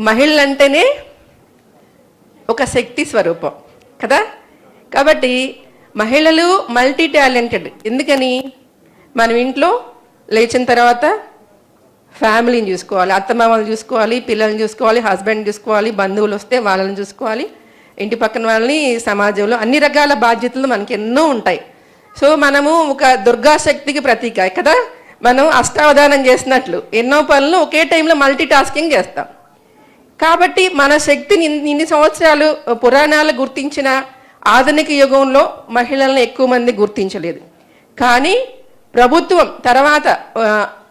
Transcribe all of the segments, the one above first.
మహిళలు అంటేనే ఒక శక్తి స్వరూపం కదా? కాబట్టి మహిళలు మల్టీ టాలెంటెడ్ ఎందుకని? మనం ఇంట్లో లేచిన తర్వాత ఫ్యామిలీని చూసుకోవాలి అత్తమామలు చూసుకోవాలి పిల్లల్ని చూసుకోవాలి హస్బెండ్ చూసుకోవాలి బంధువులు వస్తే వాళ్ళని చూసుకోవాలి ఇంటి పక్కన వాళ్ళని సమాజంలో అన్ని రకాల బాధ్యతలు మనకి ఎన్నో ఉంటాయి. సో మనము ఒక దుర్గా శక్తికి ప్రతీక కదా? మనం అష్టావధానం చేసినట్లు. ఎన్నో పనులు ఒకే టైంలో మల్టీ టాస్కింగ్ చేస్తాం. కాబట్టి మన శక్తిని ఇన్ని- సంవత్సరాలు పురాణాలు గుర్తించిన ఆధునిక యుగంలో మహిళలను ఎక్కువ మంది గుర్తించలేదు. కానీ ప్రభుత్వం తర్వాత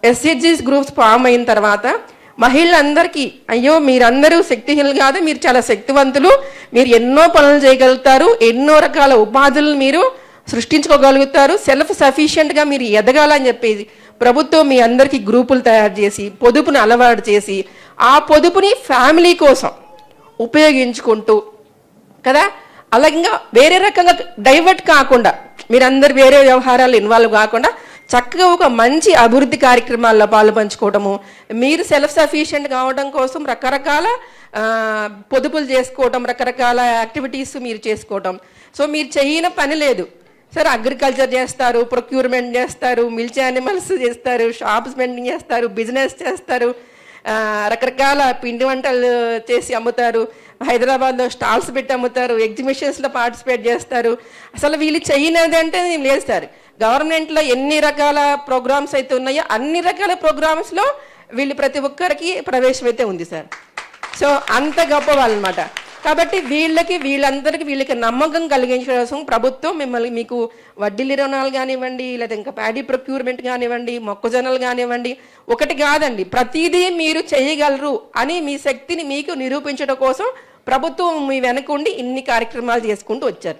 ఎస్హెచ్జిస్ గ్రూప్స్ ఫామ్ అయిన తర్వాత మహిళలందరికీ అయ్యో మీరందరూ శక్తిహీనులు కాదు మీరు చాలా శక్తివంతులు మీరు ఎన్నో పనులు చేయగలుగుతారు ఎన్నో రకాల ఉపాధులను మీరు సృష్టించుకోగలుగుతారు సెల్ఫ్ సఫిషియెంట్గా మీరు ఎదగాలని చెప్పేది. ప్రభుత్వం మీ అందరికీ గ్రూపులు తయారు చేసి పొదుపును అలవాటు చేసి ఆ పొదుపుని ఫ్యామిలీ కోసం ఉపయోగించుకుంటూ కదా? అలాగే వేరే రకంగా డైవర్ట్ కాకుండా మీరందరు వేరే వ్యవహారాలు ఇన్వాల్వ్ కాకుండా చక్కగా ఒక మంచి అభివృద్ధి కార్యక్రమాల్లో పాల్పంచుకోవటము మీరు సెల్ఫ్ సఫిషియెంట్ కావడం కోసం రకరకాల పొదుపులు చేసుకోవటం రకరకాల యాక్టివిటీస్ మీరు చేసుకోవటం. సో మీరు చేయని పని లేదు. సరే అగ్రికల్చర్ చేస్తారు ప్రొక్యూర్మెంట్ చేస్తారు మిల్చ్ యానిమల్స్ చేస్తారు షాప్స్ మెయింటైన్ చేస్తారు బిజినెస్ చేస్తారు రకరకాల పిండి వంటలు చేసి అమ్ముతారు హైదరాబాద్లో స్టాల్స్ పెట్టి అమ్ముతారు ఎగ్జిబిషన్స్లో పార్టిసిపేట్ చేస్తారు. అసలు వీళ్ళు చేయనది అంటే లేదు సార్. గవర్నమెంట్లో ఎన్ని రకాల ప్రోగ్రామ్స్ అయితే ఉన్నాయో అన్ని రకాల ప్రోగ్రామ్స్లో వీళ్ళు ప్రతి ఒక్కరికి ప్రవేశం అయితే ఉంది సార్. సో అంత గొప్ప వాళ్ళనమాట కాబట్టి వీళ్ళకి వీళ్ళందరికీ వీళ్ళకి నమ్మకం కలిగించడం కోసం ప్రభుత్వం మిమ్మల్ని మీకు వడ్డీలు రుణాలు కానివ్వండి లేదా ఇంకా ప్యాడీ ప్రొక్యూర్మెంట్ కానివ్వండి మొక్కజొన్నలు కానివ్వండి ఒకటి కాదండి ప్రతిదీ మీరు చేయగలరు అని మీ శక్తిని మీకు నిరూపించడం కోసం ప్రభుత్వం మీ వెనకుండి ఇన్ని కార్యక్రమాలు చేసుకుంటూ వచ్చారు.